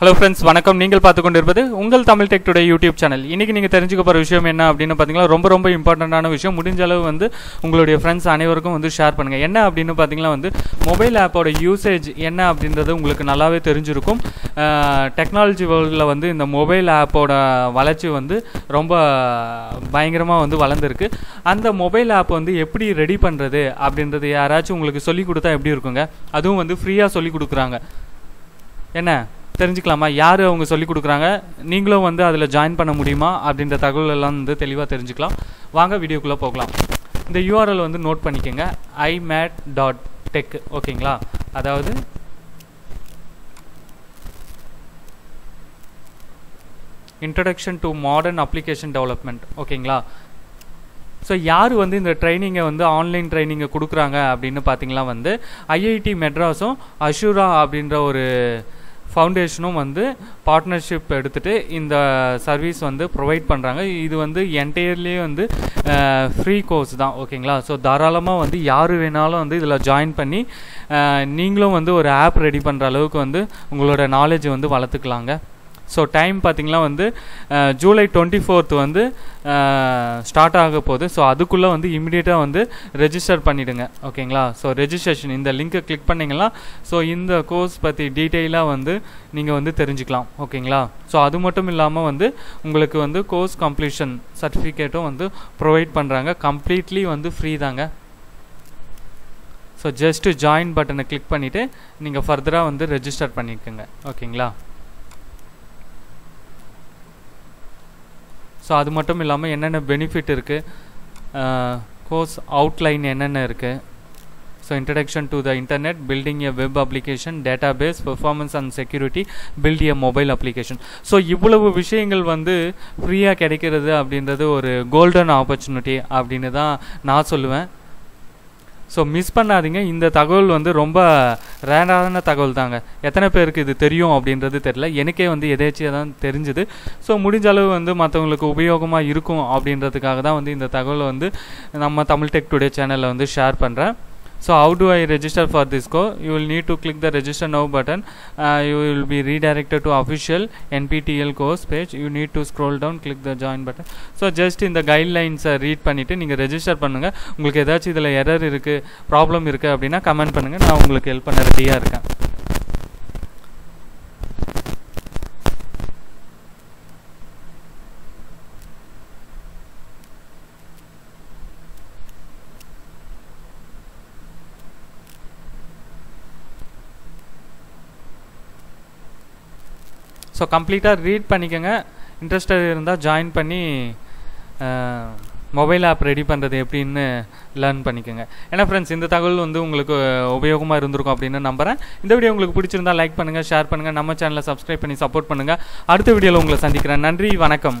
Hello friends வணக்கம். நீங்கள் பார்த்து கொண்டிருப்பது உங்கள் Tamil tech today YouTube channel இன்றைக்கி நீங்கள் தெரிஞ்சுக்க போகிற விஷயம் என்ன அப்படின்னு பார்த்தீங்கன்னா ரொம்ப ரொம்ப இம்பார்ட்டண்ட்டான விஷயம். முடிஞ்ச அளவு வந்து உங்களுடைய ஃப்ரெண்ட்ஸ் அனைவருக்கும் வந்து ஷேர் பண்ணுங்கள் என்ன அப்படின்னு பார்த்தீங்கன்னா வந்து மொபைல் ஆப்போட யூசேஜ் என்ன அப்படின்றது உங்களுக்கு நல்லாவே தெரிஞ்சிருக்கும். டெக்னாலஜி வேர்ல்டில் வந்து இந்த மொபைல் ஆப்போட வளர்ச்சி வந்து ரொம்ப பயங்கரமாக வந்து வளர்ந்துருக்கு. அந்த மொபைல் ஆப் வந்து எப்படி ரெடி பண்ணுறது அப்படின்றது யாராச்சும் உங்களுக்கு சொல்லிக் கொடுத்தா எப்படி இருக்குங்க? அதுவும் வந்து ஃப்ரீயாக சொல்லிக் கொடுக்குறாங்க. என்ன? தெரிஞ்சுக்கலாமா? யார் அவங்க சொல்லிக் கொடுக்குறாங்க? நீங்களும் வந்து அதில் ஜாயின் பண்ண முடியுமா? அப்படின்ற தகவல் எல்லாம் வந்து தெளிவாக தெரிஞ்சுக்கலாம். வாங்க வீடியோக்குள்ளே போகலாம். இந்த யூஆர்எல் வந்து நோட் பண்ணிக்கோங்க. ஐமேட் டாட் டெக் ஓகேங்களா? அதாவது introduction to modern application development ஓகேங்களா? ஸோ யார் வந்து இந்த ட்ரைனிங்கை வந்து ஆன்லைன் ட்ரைனிங்கை கொடுக்குறாங்க அப்படின்னு பார்த்தீங்கன்னா வந்து ஐஐடி மெட்ராஸும் அஷூரா அப்படின்ற ஒரு ஃபவுண்டேஷனும் வந்து பார்ட்னர்ஷிப் எடுத்துகிட்டு இந்த சர்வீஸ் வந்து ப்ரொவைட் பண்ணுறாங்க இது வந்து என்டையர்லேயே வந்து ஃப்ரீ கோர்ஸ் தான் ஓகேங்களா? ஸோ தாராளமாக வந்து யார் வேணாலும் வந்து இதில் ஜாயின் பண்ணி நீங்களும் வந்து ஒரு ஆப் ரெடி பண்ணுற அளவுக்கு வந்து உங்களோட நாலேஜ் வந்து வளர்த்துக்கலாங்க. ஸோ டைம் பார்த்திங்கன்னா வந்து ஜூலை டுவெண்ட்டி ஃபோர்த் வந்து ஸ்டார்ட் ஆக போகுது. ஸோ அதுக்குள்ளே வந்து இமிடியேட்டாக வந்து ரெஜிஸ்டர் பண்ணிவிடுங்க ஓகேங்களா? ஸோ ரெஜிஸ்ட்ரேஷன் இந்த லிங்க்கை கிளிக் பண்ணிங்கன்னா ஸோ இந்த கோர்ஸ் பற்றி டீட்டெயிலாக வந்து நீங்கள் வந்து தெரிஞ்சுக்கலாம். ஓகேங்களா? ஸோ அது மட்டும் இல்லாமல் வந்து உங்களுக்கு வந்து கோர்ஸ் கம்ப்ளீஷன் சர்டிஃபிகேட்டும் வந்து ப்ரொவைட் பண்ணுறாங்க கம்ப்ளீட்லி வந்து ஃப்ரீ தாங்க. ஸோ ஜஸ்ட்டு ஜாயின் பட்டனை கிளிக் பண்ணிவிட்டு நீங்கள் ஃபர்தராக வந்து ரெஜிஸ்டர் பண்ணிக்கோங்க. ஓகேங்களா? ஸோ அது மட்டும் இல்லாமல் என்னென்ன பெனிஃபிட் இருக்குது கோர்ஸ் அவுட்லைன் என்னென்ன இருக்குது so introduction to the internet building a web application database performance and security build a mobile application so இவ்வளவு விஷயங்கள் வந்து ஃப்ரீயாக கிடைக்கிறது அப்படின்றது ஒரு கோல்டன் ஆப்பர்ச்சுனிட்டி அப்படின்னு தான் நான் சொல்லுவேன். ஸோ மிஸ் பண்ணாதீங்க. இந்த தகவல் வந்து ரொம்ப ரேரான தகவல் தாங்க எத்தனை பேருக்கு இது தெரியும் அப்படின்றது தெரில எனக்கே வந்து எதேச்சியாக தான் தெரிஞ்சுது. ஸோ முடிஞ்ச அளவு வந்து மற்றவங்களுக்கு உபயோகமாக இருக்கும் அப்படின்றதுக்காக தான் வந்து இந்த தகவலை வந்து நம்ம தமிழ் டெக் டுடே சேனலில் வந்து ஷேர் பண்ணுறேன் so how do i register for this go you will need to click the register now button uh, you will be redirected to official NPTEL course page you need to scroll down click the join button so just in the guidelines uh, read பண்ணிட்டு நீங்கள் register பண்ணுங்கள் உங்களுக்கு ஏதாச்சும் இதில் error இருக்குது problem இருக்குது அப்படின்னா comment பண்ணுங்கள் நான் உங்களுக்கு ஹெல்ப் பண்ண ரெடியாக இருக்கேன் ஸோ கம்ப்ளீட்டாக ரீட் பண்ணிக்கோங்க. இன்ட்ரெஸ்டட் இருந்தால் ஜாயின் பண்ணி மொபைல் ஆப் ரெடி பண்ணுறது எப்படின்னு லேர்ன் பண்ணிக்கோங்க. ஏன்னா ஃப்ரெண்ட்ஸ் இந்த தகவல் வந்து உங்களுக்கு உபயோகமாக இருந்திருக்கும் அப்படின்னு நம்புகிறேன் இந்த வீடியோ உங்களுக்கு பிடிச்சிருந்தா லைக் பண்ணுங்கள் ஷேர் பண்ணுங்கள் நம்ம சேனலை சப்ஸ்கிரைப் பண்ணி சப்போர்ட் பண்ணுங்கள் அடுத்த வீடியோவில் உங்களை சந்திக்கிறேன். நன்றி வணக்கம்.